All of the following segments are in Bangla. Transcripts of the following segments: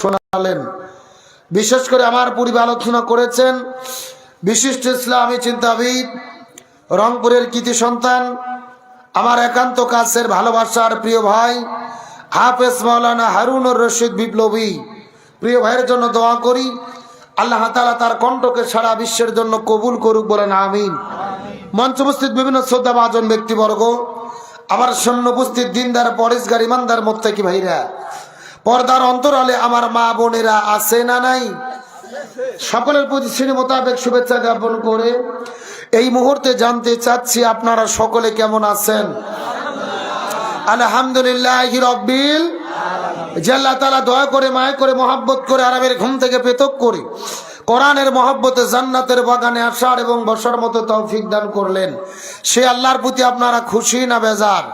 শোনালেন। বিশেষ করে আমার পূর্বে আলোচনা করেছেন বিশিষ্ট ইসলামী চিন্তাবিদ, রংপুরের কৃতি সন্তান, আমার একান্ত কাছের ভালোবাসার প্রিয় ভাই, হাফেজ মাওলানা হারুনুর রশিদ বিপ্লবী। প্রিয় ভাইয়ের জন্য দোয়া করি, আল্লাহ তালা তার কণ্ঠকে সারা বিশ্বের জন্য কবুল করুক বলেন, আমিন। মঞ্চ উপস্থিত বিভিন্ন শ্রদ্ধা ভাজন ব্যক্তিবর্গ, আমার সৈন্য উপস্থিত দিনদার পরেশগার ইমানদার, মোত্তাকি ভাইরা। পর্দার অন্তরালে আমার মা বোনেরা আছে না নাই? সকলের প্রতি শ্রেণি মোতাবেক শুভেচ্ছা জ্ঞাপন করে এই মুহূর্তে জানতে চাচ্ছি আপনারা সকলে কেমন আছেন? আলহামদুলিল্লাহ রব্বিল যে আল্লাহ তালা দয়া করে, মায় করে, মহাব্বত করে আরামের ঘুম থেকে পেতক করে কোরআনের মহব্বতে জান্নাতের বাগানে আসার এবং বসার মতো তৌফিক দান করলেন। সে আল্লাহর প্রতি আপনারা খুশি না বেজার?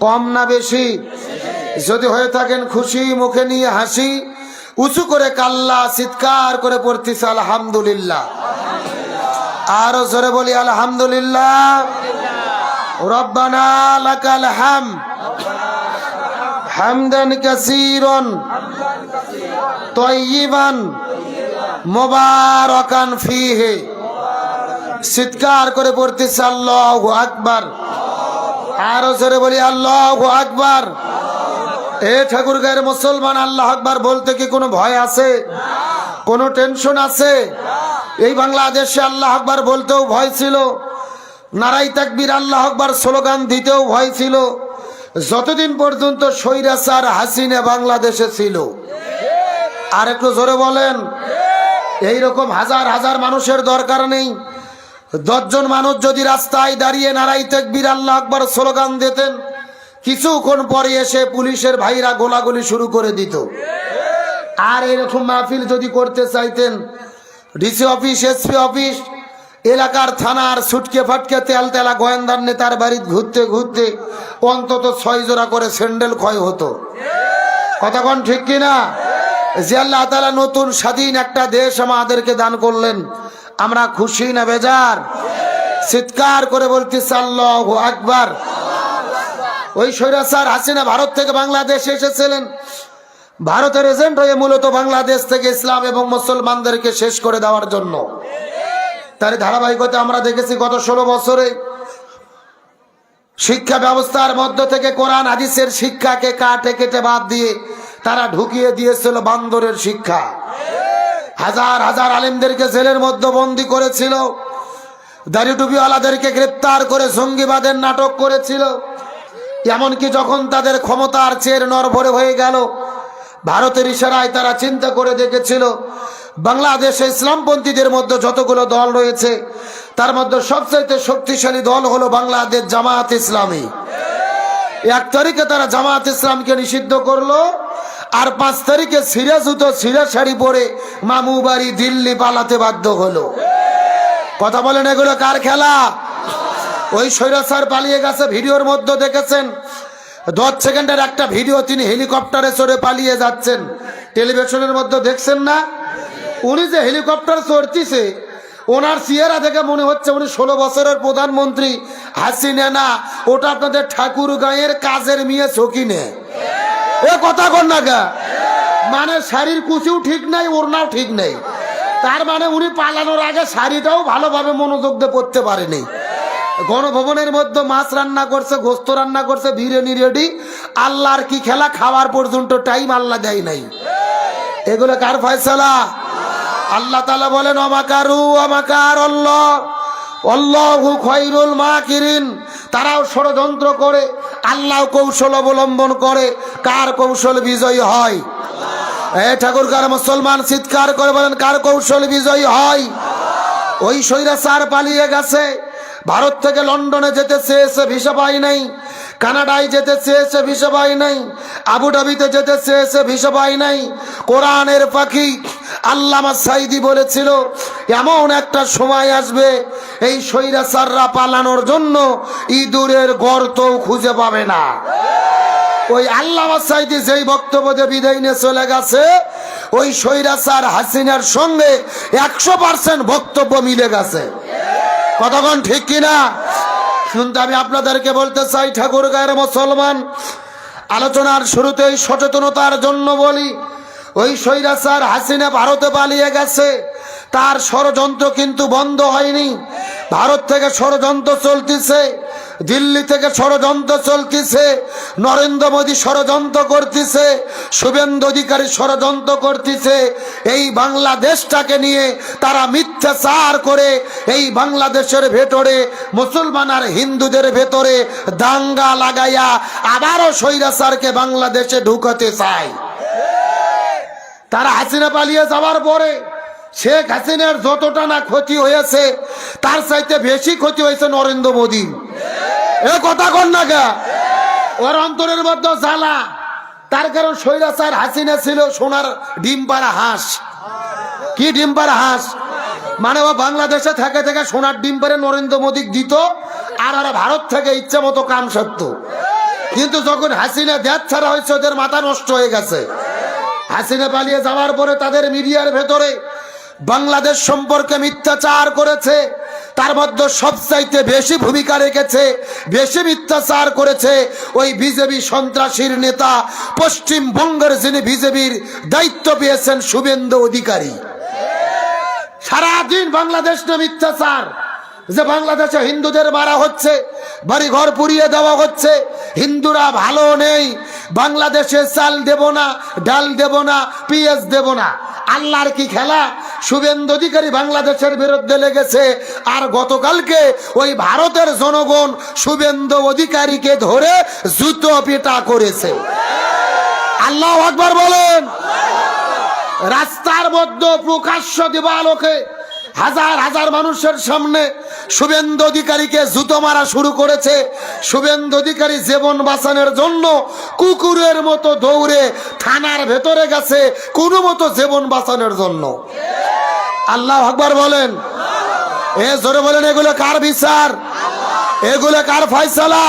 কম না বেশি? যদি হয়ে থাকেন খুশি, মুখে নিয়ে হাসি, উঁচু করে কাল্লা, চিৎকার করে পড়তেছে, আলহামদুলিল্লাহ। আরও জোরে বলি, আলহামদুলিল্লাহ। চিৎকার করে পড়তেছে, আল্লাহু আকবার। আরও জোরে বলি, আল্লাহু আকবার। এ ঠাকুর গায়ের মুসলমান আল্লাহ আকবার বলতে কি কোনো ভয় আছে? কোনো টেনশন আছে? এই বাংলাদেশে আল্লাহ আকবার বলতেও ভয় ছিল। নারাই তাকবীর আল্লাহ আকবার স্লোগান দিতেও ভয় ছিল। যতদিন পর্যন্ত স্বৈরাচার হাসিনা বাংলাদেশে ছিল। আর একটু জোরে বলেন এই রকম হাজার হাজার মানুষের দরকার নেই। দশজন মানুষ যদি রাস্তায় দাঁড়িয়ে নারাই তাকবীর আল্লাহ আকবার স্লোগান দিতেন কিছুক্ষণ পরে এসে পুলিশের ভাইরা গোলাগুলি শুরু করে দিত। আর এরকম মাহফিল যদি করতে চাইতেন, ডিসি অফিস, এসপি অফিস, এলাকার থানার ছুটকে ফাটকে তেল তেলা গোয়েন্দার নেতার বাড়ি ঘুরতে ঘুরতে অন্তত ছয় জোড়া করে স্যান্ডেল ক্ষয় হতো। কতক্ষণ ঠিক কিনা যে আল্লাহ তালা নতুন স্বাধীন একটা দেশ আমাদেরকে দান করলেন, আমরা খুশি না বেজার? চিৎকার করে বলতেছি, আল্লাহ আকবার। ওই স্বৈরাচার হাসিনা ভারত থেকে বাংলাদেশে এসেছিলেন। ভারতের এজেন্ট হয়ে মূলত বাংলাদেশ থেকে ইসলাম এবং মুসলমানদেরকে শেষ করে দেওয়ার জন্য। তার ধারাবাহিকতা আমরা দেখেছি গত ষোলো বছরে। শিক্ষা ব্যবস্থার মধ্য থেকে কোরআন, হাদিসের শিক্ষাকে কাটে কেটে বাদ দিয়ে তারা ঢুকিয়ে দিয়েছিল বান্দরের শিক্ষা। হাজার হাজার আলিমদেরকে জেলের মধ্যে বন্দি করেছিল। দাড়ি টুপিওয়ালাদেরকে গ্রেপ্তার করে জঙ্গিবাদের নাটক করেছিল। এমনকি যখন তাদের ক্ষমতার চের নরভরে হয়ে গেল, ভারতের ইশারায় তারা চিন্তা করে দেখেছিল, বাংলাদেশে ইসলামপন্থীদের মধ্যে যতগুলো দল রয়েছে, তার মধ্যে সবচাইতে শক্তিশালী দল হলো বাংলাদেশ জামাত ইসলামী। এক তারিখে তারা জামাত ইসলামকে নিষিদ্ধ করল, আর পাঁচ তারিখে সিরা জুতো সিরা শাড়ি পরে মামু বাড়ি দিল্লি পালাতে বাধ্য হলো। কথা বলেন এগুলো কার খেলা? ওই স্বৈরাচার পালিয়ে গেছে, ভিডিওর মধ্যে দেখেছেন? দশ সেকেন্ডের একটা ভিডিও তিনি হেলিকপ্টারে চড়ে পালিয়ে যাচ্ছেন। টেলিভিশনের মধ্যে দেখছেন না? উনি যে হেলিকপ্টার চড়তিছে, ওনার চেহারা দেখে মনে হচ্ছে উনি ষোলো বছরের প্রধানমন্ত্রী হাসিনা না, ওটা আপনাদের ঠাকুর গাঁয়ের কাজের মেয়ে চকিনে এ কথা কর না গা। মানে শাড়ির কুচিও ঠিক নাই, ওড়নাও ঠিক নেই। তার মানে উনি পালানোর আগে শাড়িটাও ভালোভাবে মনোযোগ দিয়ে পড়তে পারেনি। গণভবনের মধ্যে মাছ রান্না করছে, গোস্ত রান্না করছে, বিরিয়ানি রেডি আল্লাহর কি খেলা? খাওয়ার পর্যন্ত টাইম আল্লাহ দেয় নাই। এগুলো কার ফয়সালা? আল্লাহ তালা বলেন, অমাকারু, অমাকার অল্লাহ খৈরুল মাকিরিন। তারাও ষড়যন্ত্র করে, আল্লাহ কৌশল অবলম্বন করে, কার কৌশল বিজয়ী হয়? এ ঠাকুর কার মুসলমান চিৎকার করে বলেন, কার কৌশল বিজয়ী হয়? ওই স্বৈরাচার পালিয়ে গেছে। ভারত থেকে লন্ডনে যেতে চেয়েছে ভিসা পাই নাই, কানাডায় যেতে চেয়েছে ভিসা পাই নাই, আবুধাবিতে যেতে চেয়েছে ভিসা পাই নাই। কোরআনের পাখি আল্লামা সাইদি বলেছিল, এমন একটা সময় আসবে এই স্বৈরাচাররা পালানোর জন্য ইঁদুরের গর্তও খুঁজে পাবে না। ওই আল্লাহ সাইদি যেই বক্তব্য দিয়ে বিদায় নিয়ে চলে গেছে, ওই স্বৈরাচার হাসিনার সঙ্গে একশো পার্সেন্ট বক্তব্য মিলে গেছে। কতক্ষণ ঠিক কিনা? শুনতে আমি আপনাদেরকে বলতে চাই ঠাকুর গায়ের মুসলমান, আলোচনার শুরুতেই সচেতনতার জন্য বলি, ওই স্বৈরাচার হাসিনা ভারতে পালিয়ে গেছে। তার ষড়যন্ত্র কিন্তু বন্ধ হয়নি। ভারত থেকে ষড়যন্ত্র চলতেছে, দিল্লি থেকে ষড়যন্ত্র চলতেছে, নরেন্দ্র মোদী ষড়যন্ত্র করতেছে, শুভেন্দু অধিকারী ষড়যন্ত্র করতেছে। এই বাংলাদেশটাকে নিয়ে তারা মিথ্যাচার করে এই বাংলাদেশের ভেতরে, মুসলমান আর হিন্দুদের ভেতরে দাঙ্গা লাগাইয়া আবারও স্বৈরাচারকে বাংলাদেশে ঢুকাতে চায়। তারা হাসিনা পালিয়ে যাওয়ার পরে শেখ হাসিনার যতটা না ক্ষতি হয়েছে, তার চাইতে বেশি ক্ষতি হয়েছে নরেন্দ্র মোদী। এ কথা কন না গা ওর অন্তরের মধ্যে জ্বালা। তার কারণ স্বৈরাচার হাসিনা ছিল সোনার ডিম পাড়া হাঁস। কি ডিম পাড়া হাঁস? মানে ও বাংলাদেশে থেকে থেকে সোনার ডিম পাড়ে নরেন্দ্র মোদী দিত, আর আর ভারত থেকে ইচ্ছে মতো কাম সত্য। কিন্তু যখন হাসিনা দেশ ছাড়া হয়েছে, ওদের মাথা নষ্ট হয়ে গেছে। হাসিনা পালিয়ে যাওয়ার পরে তাদের মিডিয়ার ভেতরে বাংলাদেশ সম্পর্কে মিথ্যাচার করেছে, তার মধ্যে সবচাইতে বেশি ভূমিকা রেখেছে, বেশি মিথ্যাচার করেছে ওই বিজেপি সন্ত্রাসীর নেতা, পশ্চিমবঙ্গের যিনি বিজেপির দায়িত্ব পেয়েছেন শুভেন্দু অধিকারী। সারাদিন বাংলাদেশ না মিথ্যাচার, যে বাংলাদেশে হিন্দুদের মারা হচ্ছে বাড়ি ঘর পুড়িয়ে দেওয়া হচ্ছে, হিন্দুরা ভালো নেই, বাংলাদেশে চাল দেব না, ডাল দেব না পিএস দেব না। আল্লাহর কি খেলা? শুভেন্দু অধিকারী বাংলাদেশের বিরুদ্ধে লেগেছে। আর গতকালকে ওই ভারতের জনগণ শুভেন্দু অধিকারীকে ধরে জুতো পেটা করেছে। আল্লাহ আকবর বলেন। রাস্তার মধ্যে প্রকাশ্য দিবালোকে হাজার হাজার মানুষের সামনে শুভেন্দু অধিকারীকে জুতো মারা শুরু করেছে। শুভেন্দু অধিকারী জীবন বাঁচানোর জন্য কুকুরের মতো দৌড়ে থানার ভেতরে গেছে, কোনো মতো জীবন বাঁচানোর জন্য। আল্লাহ আকবার বলেন। এ জোরে বলেন, এগুলো কার বিচার? এগুলো কার ফয়সালা?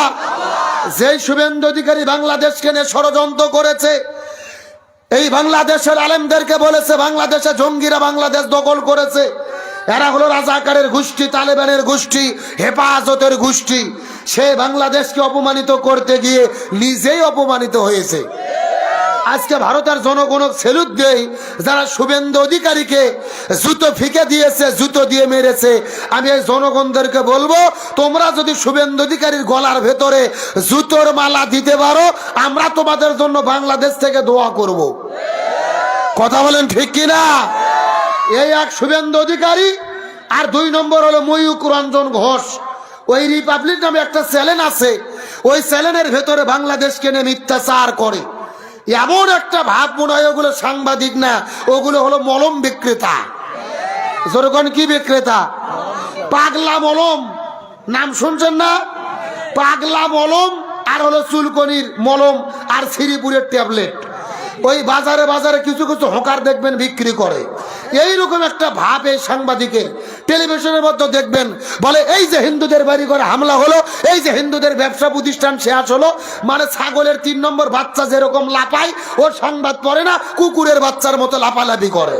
যেই শুভেন্দু অধিকারী বাংলাদেশকে নিয়ে ষড়যন্ত্র করেছে, এই বাংলাদেশের আলেমদেরকে বলেছে, বাংলাদেশে জঙ্গিরা বাংলাদেশ দখল করেছে। এরা হলো রাজাকারের গোষ্ঠী, তালেবানের গোষ্ঠী, হেফাজতের গোষ্ঠী। সে বাংলাদেশকে অপমানিত করতে গিয়ে নিজেই অপমানিত হয়েছে। আজকে ভারতের জনগণ সেলুট দেই যারা শুভেন্দু অধিকারীকে জুতো ফিকে দিয়েছে, জুতো দিয়ে মেরেছে। আমি এই জনগণদেরকে বলব, তোমরা যদি শুভেন্দু অধিকারীর গলার ভেতরে জুতোর মালা দিতে পারো, আমরা তোমাদের জন্য বাংলাদেশ থেকে দোয়া করব। কথা বলেন ঠিক কিনা? এই এক শুভেন্দু অধিকারী, আর দুই নম্বর হলো ময়ূক রঞ্জন ঘোষ। ওই রিপাবলিক নামে একটা চ্যানেল আছে, ওই চ্যানেলের ভেতরে বাংলাদেশকে নিয়ে মিথ্যাচার করে। এমন একটা ভাব মনে হয় ওগুলো সাংবাদিক না, ওগুলো হলো মলম বিক্রেতা। যেরকম কি বিক্রেতা? পাগলা মলম। নাম শুনছেন না? পাগলা মলম, আর হলো চুলকনির মলম, আর শ্রীপুরের ট্যাবলেট। ওই বাজারে বাজারে কিছু কিছু হকার দেখবেন বিক্রি করে। এইরকম একটা ভাব এই সাংবাদিকের। টেলিভিশনের মধ্যে দেখবেন, বলে, এই যে হিন্দুদের বাড়ি ঘরে হামলা হলো, এই যে হিন্দুদের ব্যবসা প্রতিষ্ঠান শেষ হলো মানে ছাগলের তিন নম্বর বাচ্চা যেরকম লাপায় ও সংবাদ পড়ে না, কুকুরের বাচ্চার মতো লাপালাপি করে।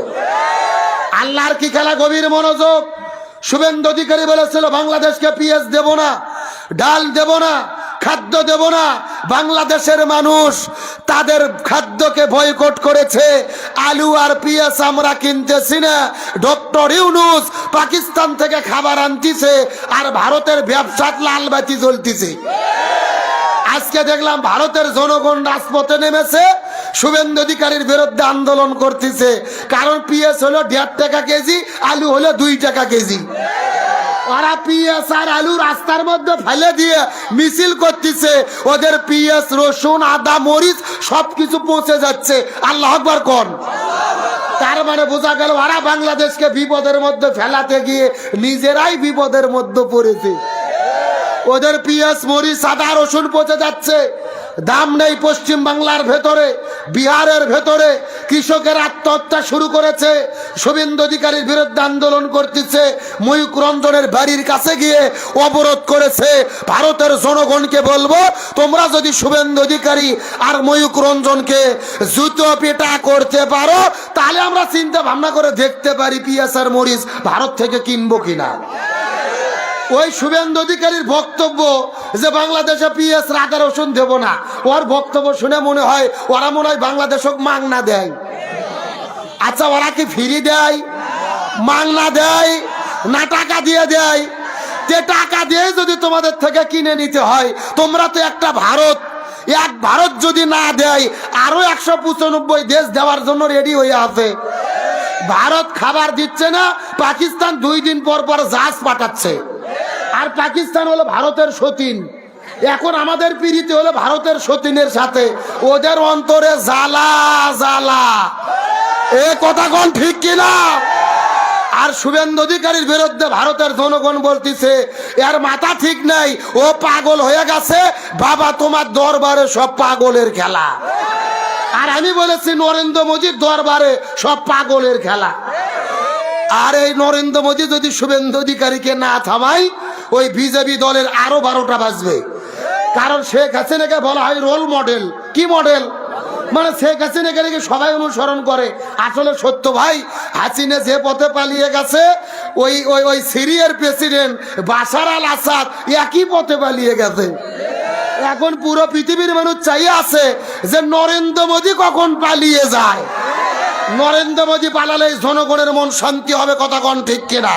আল্লাহর কি খেলা গভীর মনোযোগ? শুভেন্দু অধিকারী বলেছিল, বাংলাদেশকে পিএস দেব না, ডাল দেব না খাদ্য দেব না। বাংলাদেশের মানুষ তাদের খাদ্যকে বয়কট করেছে। আলু আর পিএস আমরা কিনতেছি না। ডক্টর ইউনুস পাকিস্তান থেকে খাবার আনতিছে আর ভারতের ব্যবসাত লালবাতি জ্বলতিছে। আজকে দেখলাম ভারতের জনগণ রাজপথে নেমেছে, শুভেন্দু অধিকারীর বিরুদ্ধে আন্দোলন করতেছে। কারণ পিএস হলো দেড় টাকা কেজি, আলু হলো দুই টাকা কেজি। ওরা পিএস আর আলু রাস্তার মধ্যে ফেলে দিয়ে মিছিল করতেছে। ওদের পিএস, রসুন, আদা, মরিচ সবকিছু পৌঁছে যাচ্ছে। আল্লাহ আকবার কোন? তার মানে বোঝা গেল ওরা বাংলাদেশকে বিপদের মধ্যে ফেলাতে গিয়ে নিজেরাই বিপদের মধ্যে পড়েছে। ওদের পিএস, মরিচ, আদা, রসুন পচে যাচ্ছে। দাম নেই পশ্চিম বাংলার ভেতরে, বিহারের ভেতরে। কৃষকের আত্মহত্যা শুরু করেছে, শুভেন্দু অধিকারীর বিরুদ্ধে আন্দোলন করতেছে ময়ূক রঞ্জনের বাড়ির কাছে গিয়ে অবরোধ করেছে। ভারতের জনগণকে বলব, তোমরা যদি শুভেন্দু অধিকারী আর ময়ূক রঞ্জনকে জুতো পেটা করতে পারো, তাহলে আমরা চিন্তা ভাবনা করে দেখতে পারি পিয়াস আর মরিচ ভারত থেকে কিনবো কিনা। ওই শুভেন্দু অধিকারীর বক্তব্য যে বাংলাদেশে পিএস রাগা রসুন দেব না, ওর বক্তব্য শুনে মনে হয় ওরা মনে হয় বাংলাদেশক মাংনা দেয়। আচ্ছা ওরা কি ফিরি দেয়? মাংনা দেয়? না টাকা দিয়ে দেয়? যে টাকা দিয়ে যদি তোমাদের থেকে কিনে নিতে হয়, তোমরা তো একটা ভারত। এক ভারত যদি না দেয়, আরও একশো পঁচানব্বই দেশ দেওয়ার জন্য রেডি হয়ে আছে। ভারত খাবার দিচ্ছে না, পাকিস্তান দুই দিন পর পর জাহাজ পাঠাচ্ছে। আর পাকিস্তান হলো ভারতের সতীন। এখন আমাদের পিড়িতে হলো ভারতের সতীনের সাথে। ওদের অন্তরে জ্বালা জ্বালা। এ কথা কোন ঠিক কিনা? আর শুভেন্দু অধিকারীর বিরুদ্ধে ভারতের জনগণ বলতেছে, এর মাথা ঠিক নাই, ও পাগল হয়ে গেছে, বাবা তোমার দরবারে সব পাগলের খেলা। আর আমি বলেছি, নরেন্দ্র মোদীর দরবারে সব পাগলের খেলা। আর এই নরেন্দ্র মোদী যদি শুভেন্দু অধিকারীকে না থামাই ওই বিজেপি দলের আরও বারোটা বাজবে। কারণ শেখ হাসিনাকে বলা হয় রোল মডেল কি মডেল মানে শেখ হাসিনাকে নাকি সবাই অনুসরণ করে। আসলে সত্য ভাই, হাসিনা যে পথে পালিয়ে গেছে, ওই ওই ওই সিরিয়ার প্রেসিডেন্ট বাসার আল আসাদ একই পথে পালিয়ে গেছে। এখন পুরো পৃথিবীর মানুষ চাই আছে যে নরেন্দ্র মোদী কখন পালিয়ে যায়। নরেন্দ্র মোদী পালালে জনগণের মন শান্তি হবে, কথা কোন ঠিক কিনা?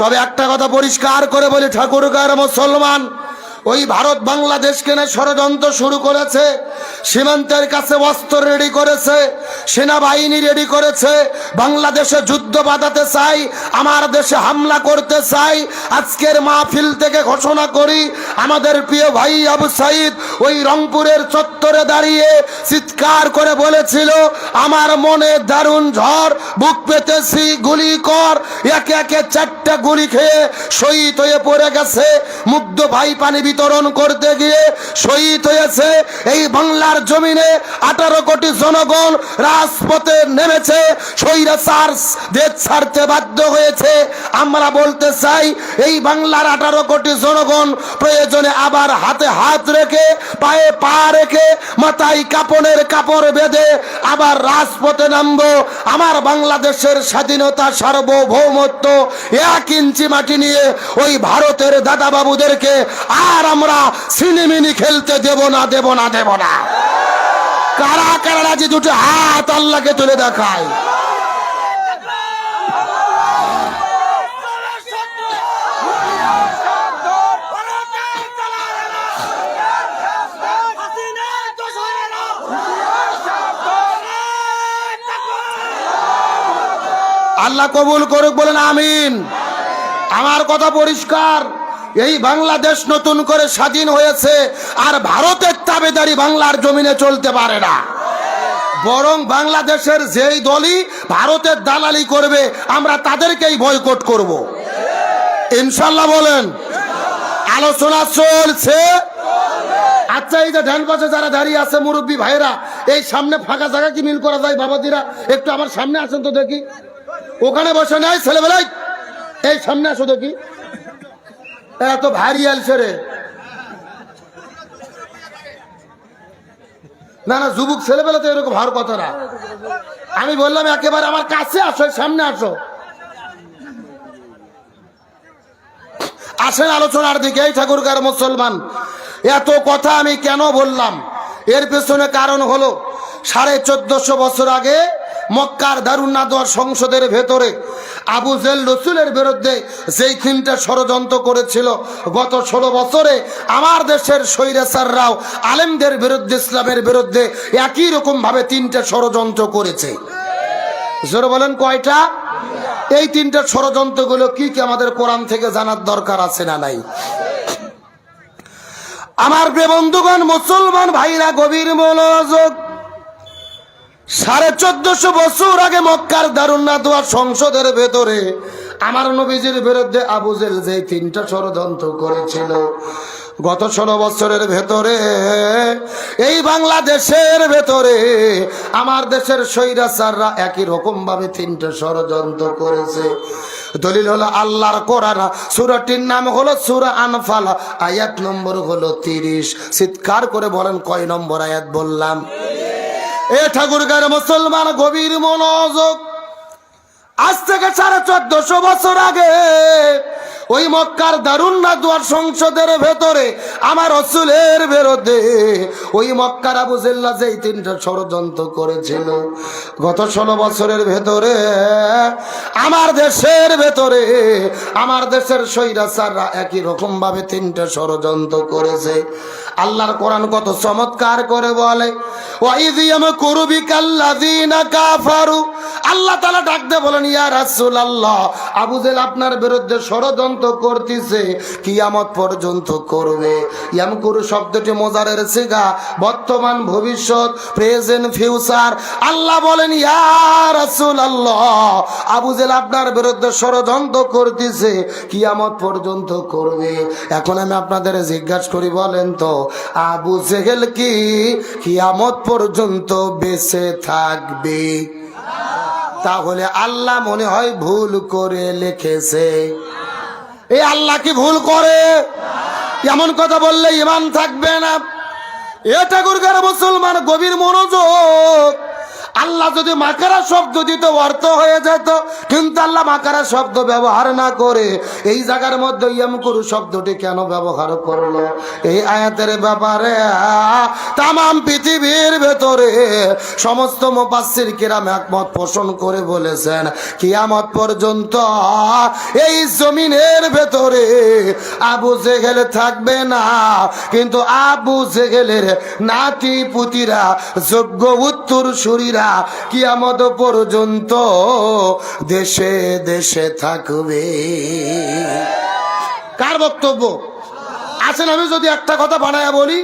তবে একটা কথা পরিষ্কার করে বলি ঠাকুরগার মুসলমান ওই ভারত বাংলাদেশকে নিয়ে ষড়যন্ত্র শুরু করেছে, সীমান্তের কাছে অস্ত্র রেডি করেছে, সেনাবাহিনী রেডি করেছে, বাংলাদেশে যুদ্ধ বাঁধাতে চাই, আমার দেশে হামলা করতে চাই, আজকের মাহফিল থেকে ঘোষণা করি, আমাদের প্রিয় ভাই আবু সাইদ ওই রংপুরের চত্বরে দাঁড়িয়ে চিৎকার করে বলেছিল, আমার মনে দারুণ ঝড়, বুক পেতেছি, গুলি কর। একে একে চারটা গুলি খেয়ে শহীদ হয়ে পড়ে গেছে, মুগ্ধ ভাই পানি বিতরণ করতে গিয়ে শহীদ হয়েছে। এই বাংলার জমিনে আঠারো কোটি জনগণ রাজপথে নেমেছে। দেশ ছাড়তে বাধ্য হয়েছে। আমরা বলতে চাই, এই বাংলার আঠারো কোটি জনগণ প্রয়োজনে আবার হাতে হাত রেখে, পায়ে পা রেখে, মাথায় কাপড়ের কাপড় বেঁধে আবার রাজপথে নামবো। আমার বাংলাদেশের স্বাধীনতা সার্বভৌমত্ব এক ইঞ্চি মাটি নিয়ে ওই ভারতের দাদা বাবুদেরকে আর আমরা সিনেমিনি খেলতে দেব না দেব না দেব না। কারা কারা রাজি দুটো হাত আল্লাহকে তুলে দেখায়। আল্লাহ কবুল করুক, বলেন আমিন। আমার কথা পরিষ্কার। এই বাংলাদেশ নতুন করে স্বাধীন হয়েছে আর ভারতের তাবেদারি বাংলার জমিনে চলতে পারে না। বরং বাংলাদেশের যেই দলই ভারতের দালালি করবে, আমরা তাদেরকেই বয়কট করব। ইনশাল্লাহ বলেন। আলোচনা চলছে। আচ্ছা এই যে ডান পাশে যারা দাঁড়িয়ে আছে মুরব্বী ভাইরা এই সামনে ফাঁকা জায়গা কি মিল করা যায় বাবাদিরা একটু আমার সামনে আসেন তো দেখি। ওখানে বসে নেয় ছেলেবেলায়? এই সামনে আসো দেখি। এত ভারী আলছে না না, যুবক ছেলেবেলা তো এরকম হওয়ার কথা না। আমি বললাম, একেবারে আমার কাছে আসো, সামনে আসো। আসেন আলোচনার দিকে, এই ঠাকুরকার মুসলমান। এত কথা আমি কেন বললাম? এর পেছনে কারণ হলো, সাড়ে চোদ্দশো বছর আগে মক্কার দারুন্নাদর সংসদের ভেতরে আবু জেল রসুলের বিরুদ্ধে যেই তিনটা ষড়যন্ত্র করেছিল, গত ষোলো বছরে আমার দেশের স্বৈরাচাররাও আলেমদের বিরুদ্ধে, ইসলামের বিরুদ্ধে একই রকম ভাবে তিনটা ষড়যন্ত্র করেছে। জোরে বলেন কয়টা? এই তিনটা ষড়যন্ত্রগুলো কি কি আমাদের কোরআন থেকে জানার দরকার আছে না নাই? আমার বন্ধুগণ, মুসলমান ভাইরা, গভীর মনোযোগ সাড়ে চোদ্দশো বছর আগে মক্কার দারুন্নাথোয়া সংসদের ভেতরে আমার নবীজির বিরুদ্ধে আবুজেল যে তিনটা ষড়যন্ত্র করেছিল। গত ষোলো বছরের ভেতরে, এই বাংলাদেশের ভেতরে আমার দেশের স্বৈরাচাররা একই রকম ভাবে তিনটা ষড়যন্ত্র করেছে। দলিল হলো আল্লাহর কোরআন, সুরাটির নাম হলো সুরা আনফাল, আয়াত নম্বর হলো তিরিশ। চিৎকার করে বলেন, কয় নম্বর আয়াত বললাম? এ ঠাকুরগার মুসলমান গভীর মনোযোগ। আজ থেকে সাড়ে চোদ্দশো বছর আগে ওই মক্কার দারুণ নাদুয়ার সংসদের ভেতরে আমার রসুলের বিরুদ্ধে। ওই মক্কার আবু জেল্লা যেই তিনটা ষড়যন্ত্র করেছিল, গত ষোলো বছরের ভেতরে আমার দেশের ভেতরে, আমার দেশের সৈরাচাররা একই রকম ভাবে তিনটা ষড়যন্ত্র করেছে। আল্লাহর কোরআন কত চমৎকার করে বলে ওয়াইদিয়াম কুরবি কাল্লাযিনা কাফারু আল্লাহ তালা ডাকতে বলেন, ইয়া রাসূলুল্লাহ, আবু জেল আপনার বিরুদ্ধে ষড়যন্ত্র করতেছে, কিয়ামত পর্যন্ত করবে। ইয়ামকুরু শব্দটি মোজারের সিগা, বর্তমান ভবিষ্যৎ, প্রেজেন্ট ফিউচার। আল্লাহ বলেন, ইয়া রাসূলুল্লাহ, আবু জেল আপনার বিরুদ্ধে ষড়যন্ত্র করতেছে, কিয়ামত পর্যন্ত করবে। এখন আমি আপনাদের জিজ্ঞাসা করি, বলেন তো, আবু জেহেল কি কিয়ামত পর্যন্ত বেঁচে থাকবে? তাহলে আল্লাহ মনে হয় ভুল করে লিখেছে। এই আল্লাহ কি ভুল করে? এমন কথা বললে ইমান থাকবে না। এ ঠাকুরকার মুসলমান গভীর মনোযোগ আল্লাহ যদি মাকারা শব্দ দিত, অর্থ হয়ে যেত, কিন্তু আল্লাহ মাকারা শব্দ ব্যবহার না করে এই জায়গার মধ্যে ইয়ামকুরু শব্দটি কেন ব্যবহার করল? এই আয়াতের ব্যাপারে তাম পৃথিবীর ভেতরে সমস্ত মুপাসির কিরাম একমত পোষণ করে বলেছেন, কিয়ামত পর্যন্ত এই জমিনের ভেতরে আবু জেগেল থাকবে না, কিন্তু আবু জেগেলের নাতি পুতিরা যোগ্য উত্তর সুরীরা কিয়ামত পর্যন্ত দেশে দেশে থাকবে। কার বক্তব্য? আসেন, আমি যদি একটা কথা বানায় বলি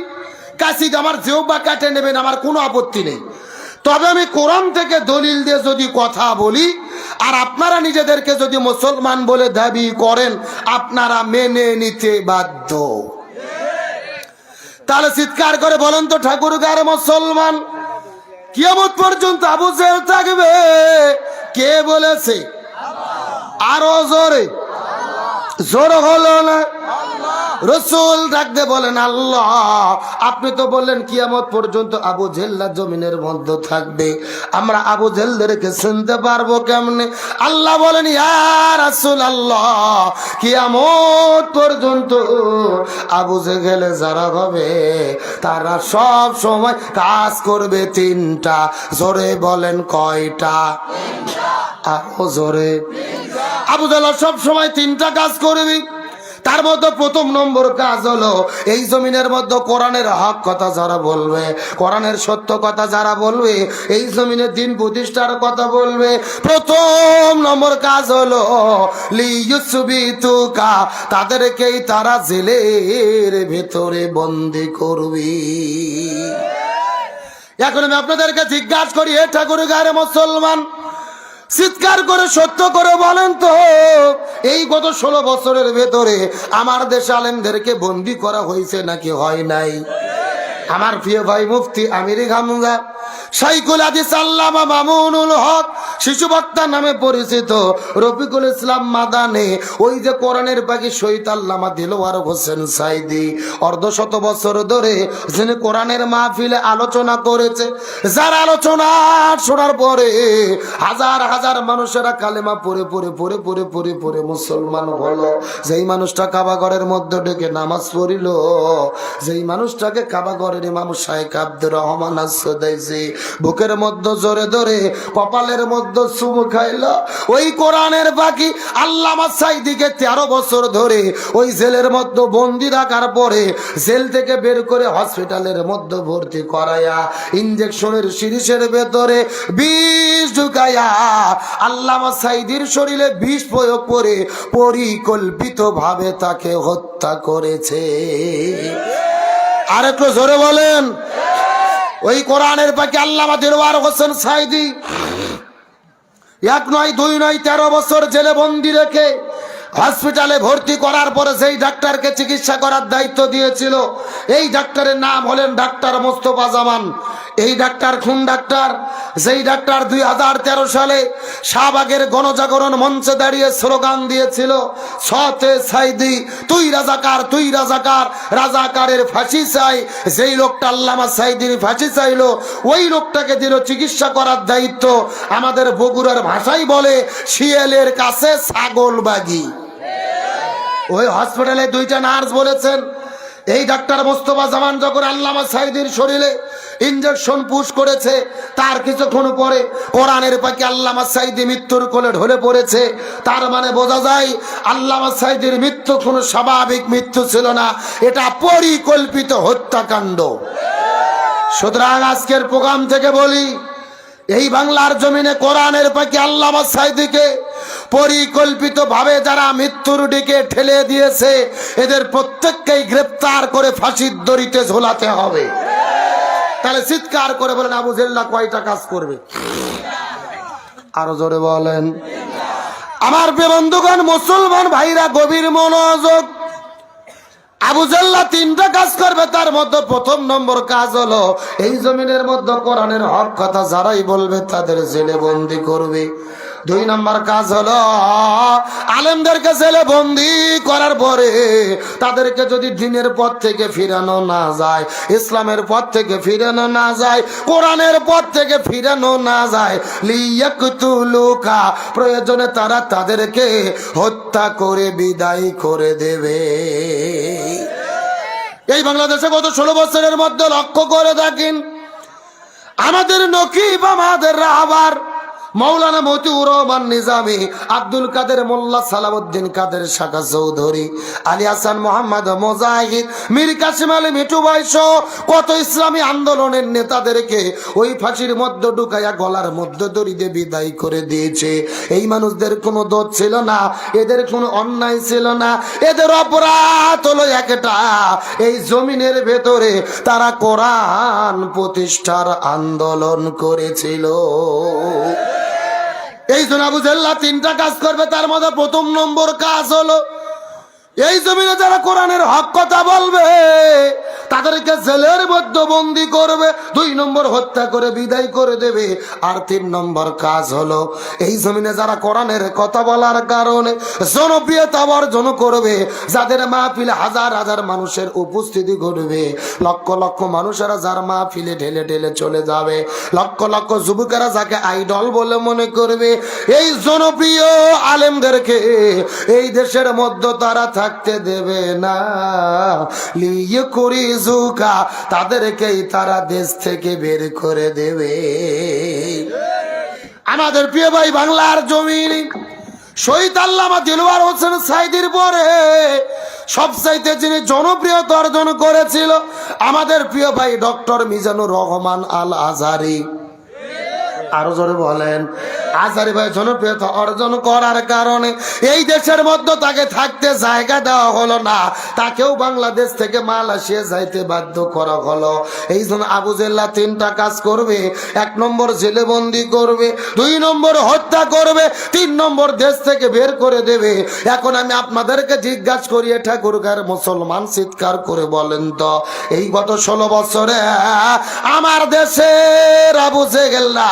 কাশিক আমার যেও বা কাটে নেবেন, আমার কোনো আপত্তি নেই। তবে আমি কোরআন থেকে দলিল দিয়ে যদি কথা বলি, আর আপনারা নিজেদেরকে যদি মুসলমান বলে দাবি করেন, আপনারা মেনে নিতে বাধ্য। তাহলে চিৎকার করে বলেন তো ঠাকুর গার মুসলমান কিয়ামত পর্যন্ত আবু জেল থাকবে। কে বলেছে? আরও জোরে। জোর হলো না? রসুল ডাকতে বলেন আল্লাহ আপনি তো বললেন কিয়ামত পর্যন্ত আবু জেল্লা জমিনের মধ্যে থাকবে। আমরা আবু জেলদেরকে শুনতে পারব কেমনে? আল্লাহ বলেন ইয়ার রাসূল আল্লাহ কিয়ামত পর্যন্ত আবু জেগেলে যারা হবে তারা সব সময় কাজ করবে তিনটা। জোরে বলেন কয়টা? আরও জোরে। আবু জেলা সব সময় তিনটা কাজ করবি। তার মধ্যে প্রথম নম্বর কাজ হলো, এই জমিনের মধ্যে কোরআনের হক কথা যারা বলবে, কোরআনের সত্য কথা যারা বলবে, এই জমিনের দিন প্রতিষ্ঠার কথা বলবে। প্রথম নম্বর কাজ হলো লিউসবিতুকা তাদেরকেই তারা জেলের ভেতরে বন্দি করবি। এখন আমি আপনাদেরকে জিজ্ঞাসা করি, এ ঠাকুর গায়ে মুসলমান? চিৎকার করে সত্য করে বলেন তো, এই গত ষোলো বছরের ভেতরে আমার দেশ আলেমদেরকে বন্দি করা হয়েছে নাকি হয় নাই? আমার প্রিয় ভাই মুফতি আমির গামুঙ্গা সাইকুল আদিস আল্লামা মামুনুল হক শিশু বক্তা নামে পরিচিত। রফিকুল ইসলাম মাদানে, ওই যে কোরআনের পাখি শহীদ আল্লামা দিলওয়ার হোসেন সাইদি। অর্ধশত বছর ধরে যিনি কোরআনের মাহফিলে আলোচনা করেছে, যার আলোচনা শোনার পরে হাজার হাজার মানুষেরা কালেমা পড়ে পড়ে পড়ে পড়ে পড়ে পড়ে মুসলমান হলো। যেই মানুষটা কাবাগরের মধ্যে ডেকে নামাজ পড়িল, যেই মানুষটাকে কাবাগরের ইমাম শাহেক আব্দুর রহমান আসদাইছি বুকের মধ্যে জোরে ধরে, কপালের মধ্যে চুমু খাইল। ওই কোরআনের বাকি আল্লামা সাইদিকে তেরো বছর ধরে ওই জেলের মধ্যে বন্দি রাখার পরে জেল থেকে বের করে হসপিটালের মধ্যে ভর্তি করায়া ইঞ্জেকশনের সিরিজের ভেতরে বিষ ঢুকাইয়া আল্লামা সাইদির শরীরে বিষ প্রয়োগ করে পরিকল্পিত ভাবে তাকে হত্যা করেছে। আর একটু জোরে বলেন। ওই কোরআনের পাখি আল্লামা দিলওয়ার হোসেন সাইদি। এক নয়, দুই নয়, তেরো বছর জেলে বন্দি রেখে হসপিটালে ভর্তি করার পরে সেই ডাক্তারকে চিকিৎসা করার দায়িত্ব দিয়েছিল, এই ডাক্তারের নাম হলেন ডাক্তার মোস্তফা জামান। এই ডাক্তার খুন ডাক্তার, যেই ডাক্তার দুই হাজার তেরো সালে শাহবাগের গণজাগরণ মঞ্চে দাঁড়িয়ে স্লোগান দিয়েছিল, সতে সাইদি, তুই রাজাকার তুই রাজাকার, রাজাকারের ফাঁসি চাই, যেই লোকটা আল্লামা সাইদির ফাঁসি চাইলো, ওই লোকটাকে দিল চিকিৎসা করার দায়িত্ব। আমাদের বগুড়ার ভাষাই বলে, শিয়ালের কাছে ছাগল বাগি। ওই হসপিটালে দুইটা নার্স বলেছেন, এই ডাক্তার মোস্তফা জামান যখন আল্লামা সাইদির শরীরে ইঞ্জেকশন পুশ করেছে। তার কিছুক্ষণ পরে কোরআনের পাখি আল্লামা সাইদি মৃত্যুর কোলে ঢলে পড়েছে। তার মানে বোঝা যায়, আল্লামা সাইদির মৃত্যু কোনো স্বাভাবিক মৃত্যু ছিল না। এটা পরিকল্পিত হত্যাকাণ্ড। সুতরাং আজকের প্রোগ্রাম থেকে বলি, এই বাংলার জমিনে কোরআনের পাখি আল্লামা সাইদিকে পরিকল্পিত ভাবে যারা মৃত্যুর দিকে ঠেলে দিয়েছে, এদের প্রত্যেককেই গ্রেপ্তার করে ফাঁসির দড়িতে ঝোলাতে হবে। তাহলে চিৎকার করে বলেন, আবু জেল্লা কয়টা কাজ করবে? আরও জোরে বলেন, আমার বন্ধুগণ, মুসলমান ভাইরা, গভীর মনোযোগ। আবু জাল্লা তিনটা কাজ করবে, তার মধ্যে প্রথম নম্বর কাজ হলো, এই জমিনের মধ্যে কোরআনের হক কথা যারাই বলবে, তাদের জেলে বন্দি করবে। দুই নম্বর কাজ হলো, আলেমদেরকে ছেলে বন্দি করার পরে তাদেরকে যদি দিনের পথ থেকে ফিরানো না যায়, ইসলামের পথ থেকে ফিরানো না যায়, কোরআনের পথ থেকে ফিরানো না যায়, লিয়াকুতুলুকা, প্রয়োজনে তারা তাদেরকে হত্যা করে, বিদায় করে দেবে। এই বাংলাদেশে গত ষোলো বছরের মধ্যে লক্ষ্য করে থাকেন আমাদের নকিব আমাদের আবার মৌলানা মতিউর রহমান নিজামী আব্দুল কাদের মোল্লা সালাউদ্দিন কাদের শাখা চৌধুরী, আলী হাসান মোহাম্মদ মোজাহিদ, মীর কাসিম আলী মিঠু বয়স কত ইসলামী আন্দোলনের নেতাদেরকে ওই ফাঁসির মধ্যে ঢুকাইয়া গলার মধ্যে দড়িতে বিদায় করে দিয়েছে। এই মানুষদের কোনো দোষ ছিল না, এদের কোনো অন্যায় ছিল না, এদের অপরাধ হলো একটা। এই জমিনের ভেতরে তারা কোরআন প্রতিষ্ঠার আন্দোলন করেছিল। এই জন্য আবু জেল্লা তিনটা কাজ করবে তার মধ্যে প্রথম নম্বর কাজ হলো এই জমিনে যারা কোরআনের হক কথা বলবে, তাদেরকে জেলের মধ্যে বন্দি করবে, দুই নম্বর হত্যা করে, বিদায় করে দেবে। আর তিন নম্বর কাজ হলো, এই জমিনে যারা কোরআনের কথা বলার কারণে জনপ্রিয়তা অর্জন করবে, যাদের মাহফিলে হাজার হাজার মানুষের উপস্থিতি ঘটবে, লক্ষ লক্ষ মানুষেরা যার মাহফিলে ঢেলে ঢেলে চলে যাবে, লক্ষ লক্ষ যুবকেরা যাকে আইডল বলে মনে করবে, এই জনপ্রিয় আলেমদেরকে এই দেশের মধ্যে তারা থাকতে দেবে না। লিয়ে করি জুকা তাদেরকেই তারা দেশ থেকে বের করে দেবে। আমাদের প্রিয় ভাই বাংলার জমিন, শহীদ আল্লামা দিলওয়ার হোসেন সাইদির পরে সবচাইতে যিনি জনপ্রিয়তা অর্জন করেছিল, আমাদের প্রিয় ভাই ডক্টর মিজানুর রহমান আল আজারি আরও জোরে বলেন। আজারি ভাই, জনপ্রিয়তা অর্জন করার কারণে এই দেশের মধ্যে তাকে থাকতে জায়গা দেওয়া হলো না। তাকেও বাংলাদেশ থেকে মালয়েশিয়া যাইতে বাধ্য করা হলো। এই জন্য আবু জেল্লা তিনটা কাজ করবে। এক নম্বর জেলে বন্দি করবে, দুই নম্বর হত্যা করবে, তিন নম্বর দেশ থেকে বের করে দেবে। এখন আমি আপনাদেরকে জিজ্ঞাসা করি ঠাকুরগার মুসলমান চিৎকার করে বলেন তো, এই গত ষোলো বছরে আমার দেশের আবু জেগেল্লা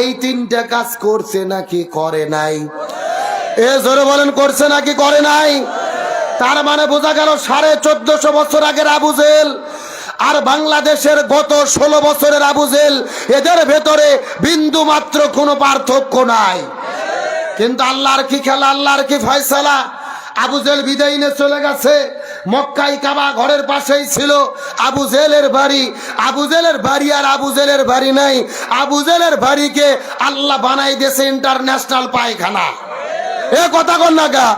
এই তিনটা কাজ করছে নাকি করে নাই? এ জোরে বলেন, করছে নাকি করে নাই? তার মানে বোঝা গেল সাড়ে চোদ্দশো বছর আগের আবুজেল আর বাংলাদেশের গত ষোলো বছরের আবুজেল এদের ভেতরে বিন্দু মাত্র কোনো পার্থক্য নাই। কিন্তু আল্লাহর কি খেলা, আল্লাহর কি ফয়সালা? আবুজেল বিদায় নিয়ে চলে গেছে। মক্কাই কাবা ঘরের পাশেই ছিল আবু জেলের বাড়ি। আবু জেলের বাড়ি আর আবু জেলের বাড়ি নাই। আবু জেলের বাড়িকে আল্লাহ বানাই দিয়েছে ইন্টারন্যাশনাল পায়খানা। এ কথা কন না গা।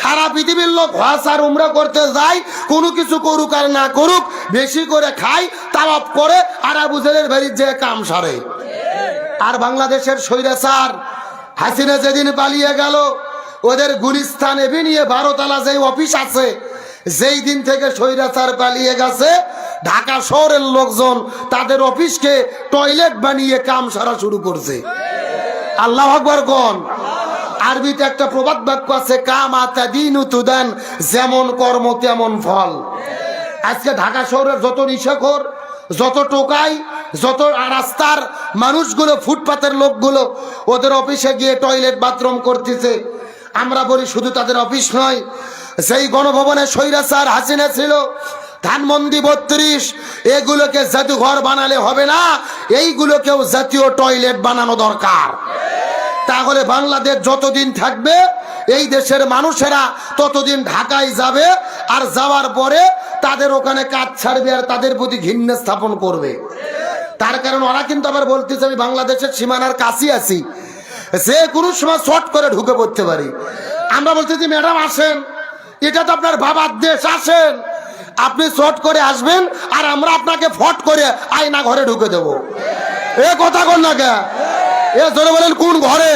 সারা পৃথিবীর লোক হজ আর উমরা করতে যায়, কোনো কিছু করুক আর না করুক, বেশি করে খায় তাওয়াপ করে আর আবু জেলের বাড়ির যে কাম সারে। আর বাংলাদেশের স্বৈরাচার হাসিনা যেদিন পালিয়ে গেল, ওদের গুলিস্তান এবি নিয়ে বারোতলা যে অফিস আছে যেই দিন থেকে স্বৈরাচার পালিয়ে গেছে, ঢাকা শহরের লোকজন তাদের অফিসকে টয়লেট বানিয়ে কাম সারা শুরু করছে। আল্লাহ আকবর কোন? আরবিতে একটা প্রবাদ বাক্য আছে কাম আতা দিন উতুদান যেমন কর্ম তেমন ফল। আজকে ঢাকা শহরের যত নিশাখর, যত টোকাই, যত রাস্তার মানুষগুলো, ফুটপাতের লোকগুলো, ওদের অফিসে গিয়ে টয়লেট বাথরুম করতেছে। আমরা বলি শুধু তাদের অফিস নয় সেই গণভবনে স্বৈরাচার হাসিনা ছিল। ধানমন্দি বত্রিশ, এগুলোকে জাদুঘর বানালে হবে না, এইগুলোকেও জাতীয় টয়লেট বানানো দরকার। তাহলে বাংলাদেশ যতদিন থাকবে, এই দেশের মানুষেরা ততদিন ঢাকায় যাবে, আর যাওয়ার পরে তাদের ওখানে কাজ ছাড়বে আর তাদের প্রতি ঘৃণ্য স্থাপন করবে। তার কারণ ওরা কিন্তু আবার বলতেছে, আমি বাংলাদেশের সীমানার কাছে আছি। যে কোনো সময় শর্ট করে ঢুকে পড়তে পারি। আমরা বলতেছি, ম্যাডাম, আসেন। এটা তো আপনার বাবার দেশ, আসেন। আপনি শর্ট করে আসবেন আর আমরা আপনাকে ফট করে আয়না ঘরে ঢুকে দেব। এ কথা কর না কে? এ জোরে বলেন, কোন ঘরে?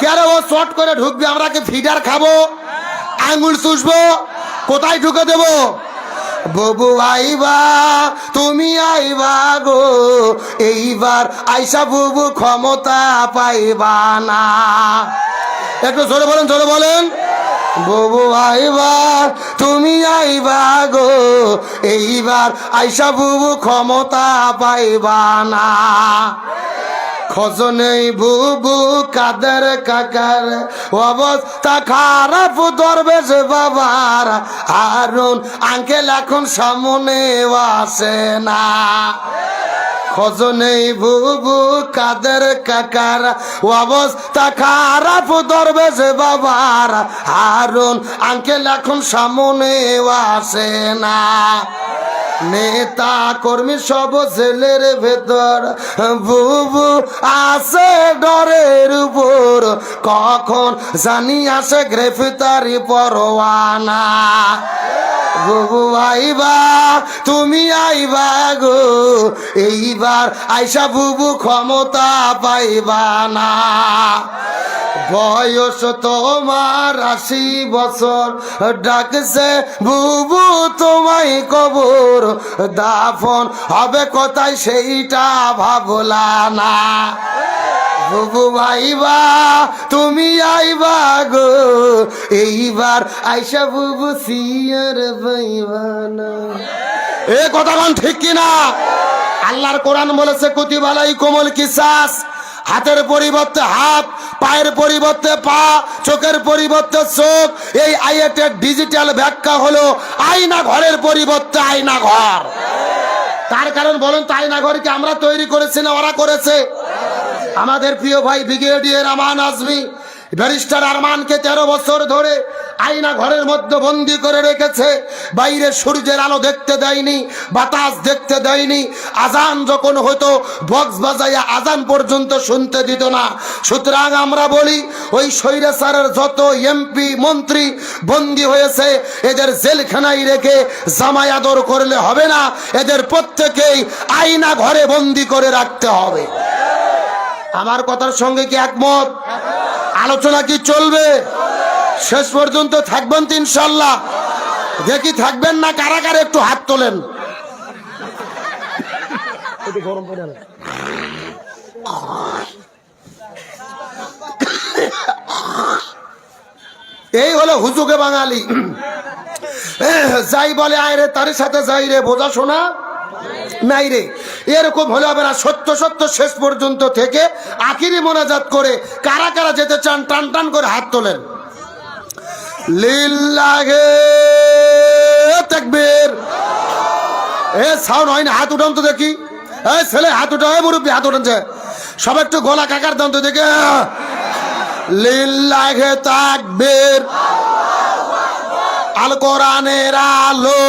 কেন ও শর্ট করে ঢুকবে? আমরা কি ফিডার খাব? আঙ্গুল চুষবো? কোথায় ঢুকে দেবো? ববু আইবা, তুমি আইবা গো, এইবার আইসা বুবু ক্ষমতা পাইবা না। একটু জোরে বলেন জোরে বলেন। ববু আইবা তুমি আইবা গো, এইবার আইসা বুবু ক্ষমতা পাইবা না। খোঁজনেই বুবু কাদের কাকার, অবস্থা খারাপ দরবেশ বাবার। আরুন আঙ্কেল এখন সামনে আসে না। খোঁজনেই বুবু কাদের কাকার অবস্থা খারাপ দরবেশ বাবার। হারুন, আঙ্কেল এখন সামনে আসে না। নেতা কর্মী সব ছেলের ভেতর। বুবু আসে ডরের উপর। কখন জানি আসে গ্রেফতারি পরোয়ানা। বুবু আইবা, তুমি আইবা গো, এইবার আইসা বুবু ক্ষমতা পাইবা না। বয়স তোমার আশি বছর, ডাকছে বুবু তোমায় কবর, দাফন হবে কোথায় সেইটা ভাবলা না। বুবু আইবা তুমি আইবা গো। এইবার আইসা বুবু সিয়ার পাইবা না এ কথা ঠিক কিনা? আল্লাহর কোরআন বলেছে কুতিবালাই কোমল কিসাস। হাতের পরিবর্তে হাত, পায়ের পরিবর্তে পা, চোখের পরিবর্তে চোখ। এই আইএটের ডিজিটাল ব্যাখ্যা হলো আয়না ঘরের পরিবর্তে আয়না ঘর। তার কারণ বলেন তো, আয়না ঘরকে আমরা তৈরি করেছি না ওরা করেছে? আমাদের প্রিয় ভাই ব্রিগেডিয়ার আমান আজমি, ব্যারিস্টার আরমানকে তেরো বছর ধরে আয়না ঘরের মধ্যে বন্দি করে রেখেছে। বাইরে সূর্যের আলো দেখতে দেয়নি, বাতাস দেখতে দেয়নি। আজান যখন হতো, বক্স বাজাইয়া আজান পর্যন্ত শুনতে দিত না। সুতরাং আমরা বলি, ওই স্বৈরাচারের যত এমপি, মন্ত্রী বন্দি হয়েছে, এদের জেলখানায় রেখে জামাই আদর করলে হবে না। এদের প্রত্যেকেই আয়না ঘরে বন্দি করে রাখতে হবে। আমার কথার সঙ্গে কি একমত? আলোচনা কি চলবে? শেষ পর্যন্ত থাকবেন তো ইনশাল্লাহ। দেখি থাকবেন না কারাগারে একটু হাত তোলেন। এই হলো হুজুকে বাঙালি। যাই বলে, আয় রে, তার সাথে যাই রে বোঝা শোনা নাই রে। এরকম হলে হবে না, সত্য সত্য শেষ পর্যন্ত থেকে আখিরি মোনাজাত করে কারা কারা যেতে চান, টান টান করে হাত তোলেন। লিল্লাহে তাকবীর। এ সাউন্ড হয় না, হাত উঠান তো দেখি। এই ছেলে, হাত উঠা হয় মুরব্বী, হাত উঠানছে সব একটু গলা কাকার দাম তো দেখে। লিল্লাহে তাকবীর। আল কোরআনের আলো।